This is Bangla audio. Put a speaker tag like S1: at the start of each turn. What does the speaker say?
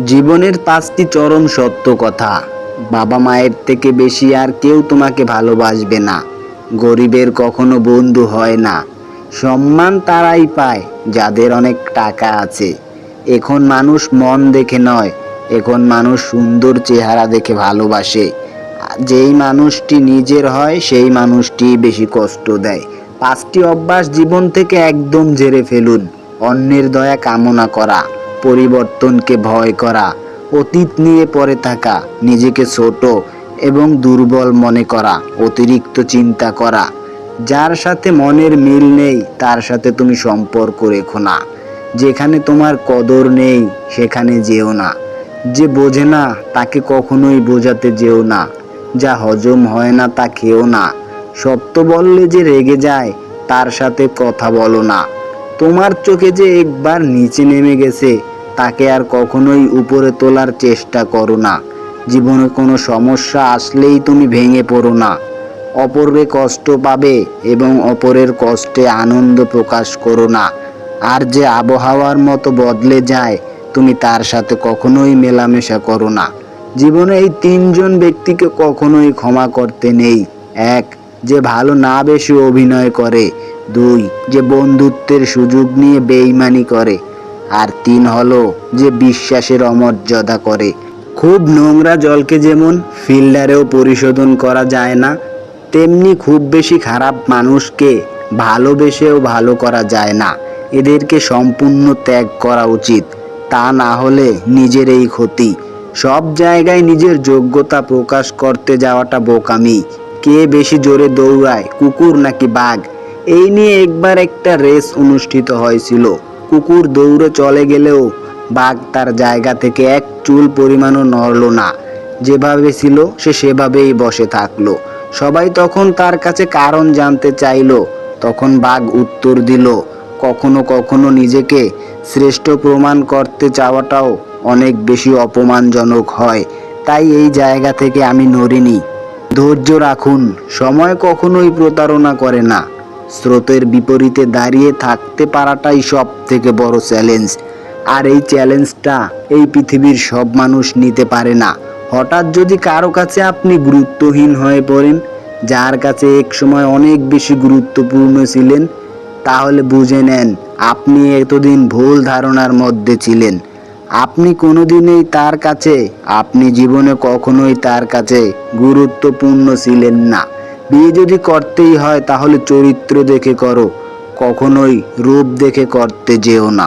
S1: জীবনের পাঁচটি চরম সত্য কথা। বাবা মায়ের থেকে বেশি আর কেউ তোমাকে ভালোবাসবে না। গরিবের কখনো বন্ধু হয় না। সম্মান তারাই পায়, যাদের অনেক টাকা আছে। এখন মানুষ মন দেখে নয়, এখন মানুষ সুন্দর চেহারা দেখে ভালোবাসে। যেই মানুষটি নিজের হয়, সেই মানুষটি বেশি কষ্ট দেয়। পাঁচটি অভ্যাস জীবন থেকে একদম ঝেড়ে ফেলুন, অন্যের দয়া কামনা করা। পরিবর্তনকে ভয় করা, অতীত নিয়ে পড়ে থাকা, নিজেকে ছোট এবং দুর্বল মনে করা, অতিরিক্ত চিন্তা করা। যার সাথে মনের মিল নেই, তার সাথে তুমি সম্পর্ক রেখো না। যেখানে তোমার কদর নেই, সেখানে যেও না। যে বোঝে না, তাকে কখনোই বোঝাতে যেও না। যা হজম হয় না, তা খেও না। সত্য বললে যে রেগে যায়, তার সাথে কথা বলো না। তোমার চোখে যে একবার নিচে নেমে গেছে তাকে আর কখনোই উপরে তোলার চেষ্টা করো না। জীবনে কোনো সমস্যা আসলেই তুমি ভেঙে পড়ো না। অপরকে কষ্ট পাবে এবং অপরের কষ্টে আনন্দ প্রকাশ করো না। আর যে আবহাওয়ার মতো বদলে যায়, তুমি তার সাথে কখনোই মেলামেশা করো না। জীবনে এই তিনজন ব্যক্তিকে কখনোই ক্ষমা করতে নেই। এক, যে ভালো না বেশি অভিনয় করে। দুই, যে বন্ধুত্বের সুযোগ নিয়ে বেইমানি করে। আর তিন হলো যে বিশ্বাসের অমর্যাদা করে। খুব নোংরা জলকে যেমন ফিল্টারেও পরিশোধন করা যায় না, তেমনি খুব বেশি খারাপ মানুষকে ভালোবেসেও ভালো করা যায় না। এদেরকে সম্পূর্ণ ত্যাগ করা উচিত, তা না হলে নিজের এই ক্ষতি। সব জায়গায় নিজের যোগ্যতা প্রকাশ করতে যাওয়াটা বোকামি। কে বেশি জোরে দৌড়ায়, কুকুর নাকি বাঘ? এই নিয়ে একবার একটা রেস অনুষ্ঠিত হয়েছিল। কুকুর দৌড়ে চলে গেলেও বাঘ তার জায়গা থেকে এক চুল পরিমাণও নড়ল না। যেভাবে ছিল, সে সেভাবেই বসে থাকল। সবাই তখন তার কাছে কারণ জানতে চাইলো। তখন বাঘ উত্তর দিল, কখনো কখনো নিজেকে শ্রেষ্ঠ প্রমাণ করতে চাওয়াটাও অনেক বেশি অপমানজনক হয়। তাই এই জায়গা থেকে আমি নড়িনি। ধৈর্য রাখুন। সময় কখনোই প্রতারণা করে না। স্রোতের বিপরীতে দাঁড়িয়ে থাকতে পারাটাই সব থেকে বড় চ্যালেঞ্জ আর এই চ্যালেঞ্জটা এই পৃথিবীর সব মানুষ নিতে পারে না। হঠাৎ যদি কারও কাছে আপনি গুরুত্বহীন হয়ে পড়েন, যার কাছে এক সময় অনেক বেশি গুরুত্বপূর্ণ ছিলেন, তাহলে বুঝে নেন, আপনি এতদিন ভুল ধারণার মধ্যে ছিলেন। আপনি কোনোদিনই তার কাছে, আপনি জীবনে কখনোই তার কাছে গুরুত্বপূর্ণ ছিলেন না। বিয়ে যদি করতেই হয় তাহলে চরিত্র দেখে করো কখনোই রূপ দেখে করতে যেও না।